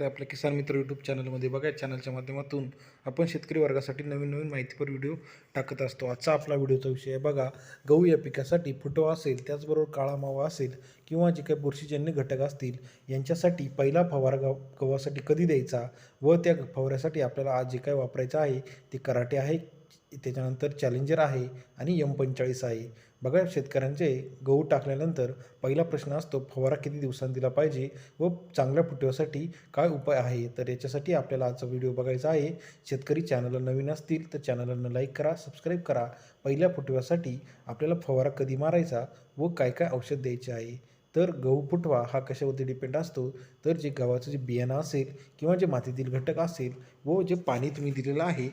तर आपल्या किसान मित्र यूट्यूब चॅनलमध्ये बघा. या चॅनलच्या माध्यमातून आपण शेतकरी वर्गासाठी नवीन नवीन माहितीपर व्हिडिओ टाकत असतो. आजचा आपला व्हिडिओचा विषय आहे बघा. गहू या पिकासाठी फुटवा असेल त्याचबरोबर काळा मावा असेल किंवा जे काही बुरशीजन्य घटक असतील यांच्यासाठी पहिला फवारा गव गव्हासाठी कधी द्यायचा व त्या फवाऱ्यासाठी आपल्याला आज जे काय वापरायचं आहे ते कराटे आहे. त्याच्यानंतर चॅलेंजर आहे आणि यम पंचेचाळीस आहे. बघा शेतकऱ्यांचे गहू टाकल्यानंतर पहिला प्रश्न असतो फवारा किती दिवसांनी दिला पाहिजे व चांगल्या फुटव्यासाठी काय उपाय आहे? तर याच्यासाठी आपल्याला आजचा व्हिडिओ बघायचा आहे. शेतकरी चॅनलला नवीन असतील तर चॅनलला लाईक करा सबस्क्राईब करा. पहिल्या फुटव्यासाठी आपल्याला फवारा कधी मारायचा व काय काय औषध द्यायचे आहे? तर गहू फुटवा हा कशावरती डिपेंड असतो? तर जे गव्हाचं जे बियाणं असेल किंवा जे मातीतील घटक असेल व जे पाणी तुम्ही दिलेलं आहे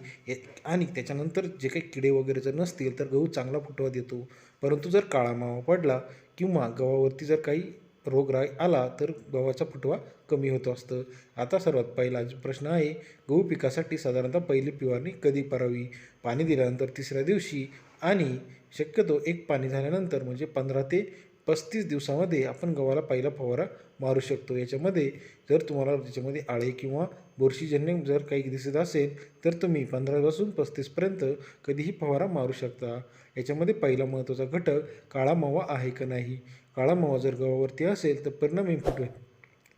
आणि त्याच्यानंतर जे काही किडे वगैरे जर नसतील तर गहू चांगला फुटवा देतो. परंतु जर काळा मावा पडला किंवा गव्हावरती जर काही रोगराई आला तर गव्हाचा फुटवा कमी होत असतं. आता सर्वात पहिला जो प्रश्न आहे गहू पिकासाठी साधारणतः पहिली पिवारणी कधी करावी? पाणी दिल्यानंतर तिसऱ्या दिवशी आणि शक्यतो एक पाणी झाल्यानंतर म्हणजे पंधरा ते पस्तीस दिवसामध्ये आपण गव्हाला पहिला फवारा मारू शकतो. याच्यामध्ये जर तुम्हाला त्याच्यामध्ये आळे किंवा बुरशीजन्य जर काही दिसत असेल तर तुम्ही पंधरापासून पस्तीसपर्यंत कधीही फवारा मारू शकता. याच्यामध्ये पहिला महत्त्वाचा घटक काळा मावा आहे का नाही? काळा मावा जर गव्हावरती असेल तर परिणामी फुटवे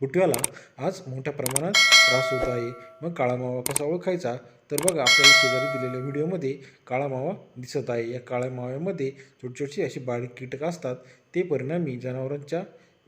फुटव्याला आज मोठ्या प्रमाणात त्रास होत आहे. मग काळा मावा कसा ओळखायचा? तर बघा आपल्याला शेजारी दिलेल्या व्हिडिओमध्ये काळा मावा दिसत आहे. या काळ्या माव्यामध्ये छोटी छोटी अशी बारीक कीटक असतात. ते परिणामी जनावरांच्या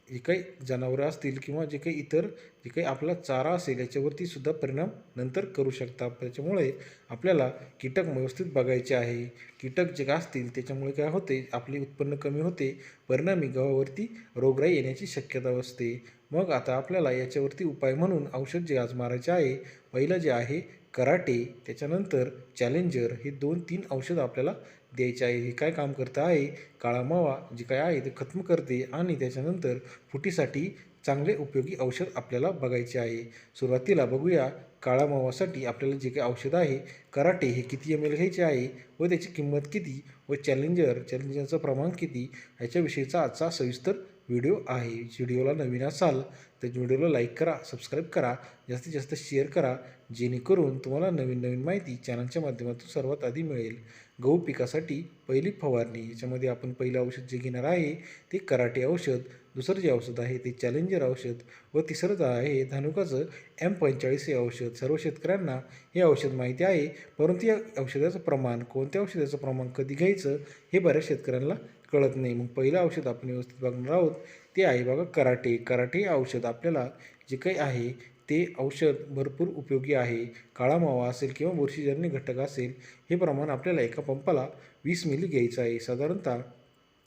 जे काही जनावरं असतील किंवा जे काही इतर जे काही आपला चारा असेल याच्यावरती सुद्धा परिणाम नंतर करू शकतात. त्याच्यामुळे आपल्याला कीटक व्यवस्थित बघायचे आहे. कीटक जे का असतील त्याच्यामुळे काय होते आपले उत्पन्न कमी होते. परिणामी गव्हावरती रोगराई येण्याची शक्यता असते. मग आता आपल्याला याच्यावरती उपाय म्हणून औषध जे आज मारायचे आहे पहिलं जे आहे कराटे त्याच्यानंतर चॅलेंजर हे दोन तीन औषधं आपल्याला द्यायचे आहे. हे काय काम करतं आहे? काळा मावा जे काय आहे ते खत्म करते आणि त्याच्यानंतर फुटीसाठी चांगले उपयोगी औषध आपल्याला बघायचे आहे. सुरुवातीला बघूया काळा मावासाठी आपल्याला जे काही औषध आहे कराटे हे किती एम एल घ्यायचे आहे व त्याची किंमत किती व चॅलेंजर चॅलेंजरचं प्रमाण किती ह्याच्याविषयीचा आजचा सविस्तर व्हिडिओ आहे. व्हिडिओला नवीन असाल तर व्हिडिओला लाईक करा सबस्क्राईब करा जास्तीत जास्त शेअर करा जेणेकरून तुम्हाला नवीन नवीन माहिती चॅनलच्या माध्यमातून सर्वात आधी मिळेल. गहू पिकासाठी पहिली फवारणी याच्यामध्ये आपण पहिलं औषध जे घेणार आहे ते कराटे औषध दुसरं जे औषध आहे ते चॅलेंजर औषध व तिसरं जे आहे धानुकाचं एम पंचेचाळीस हे औषध. सर्व शेतकऱ्यांना हे औषध माहिती आहे. परंतु या औषधाचं प्रमाण कोणत्या औषधाचं प्रमाण कधी घ्यायचं हे बऱ्याच शेतकऱ्यांना कळत नाही. मग पहिलं औषध आपण व्यवस्थित बघणार आहोत ते आहे बघा कराटे. कराटे हे औषध आपल्याला जे काही आहे ते औषध भरपूर उपयोगी आहे. काळा मावा असेल किंवा बुरशीजन्य घटक असेल हे प्रमाण आपल्याला एका पंपाला वीस मिली घ्यायचं आहे. साधारणतः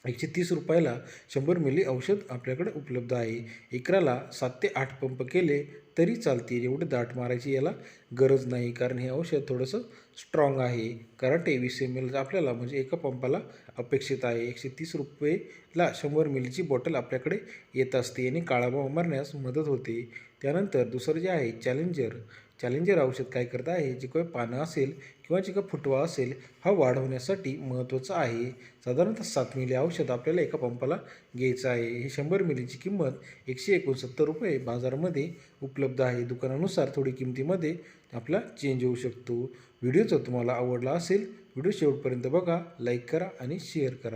एकशे तीस रुपयाला शंभर मिली औषध आपल्याकडे उपलब्ध आहे. एकराला सात ते आठ पंप केले तरी चालतील. एवढे दाट मारायची याला गरज नाही कारण हे औषध थोडंसं स्ट्रॉंग आहे. कराटे वीस एम एल आपल्याला म्हणजे एका पंपाला अपेक्षित आहे. एकशे तीस रुपयेला शंभर मिलीची बॉटल आपल्याकडे येत असते आणि काळा मारण्यास मदत होते. त्यानंतर दुसरं जे आहे चॅलेंजर चॅलेंजर औषध काय करत आहे? जे काही पानं असेल किंवा जे काही फुटवा असेल हा वाढवण्यासाठी महत्त्वाचं आहे. साधारणतः सात मिली औषध आपल्याला एका पंपाला घ्यायचं आहे. हे शंभर मिलीची किंमत एकशे एकोणसत्तर रुपये बाजारामध्ये उपलब्ध आहे. दुकानानुसार थोडी किमतीमध्ये आपला चेंज होऊ शकतो. व्हिडिओ जर तुम्हाला आवडला असेल व्हिडिओ शेवटपर्यंत बघा लाईक करा आणि शेअर करा.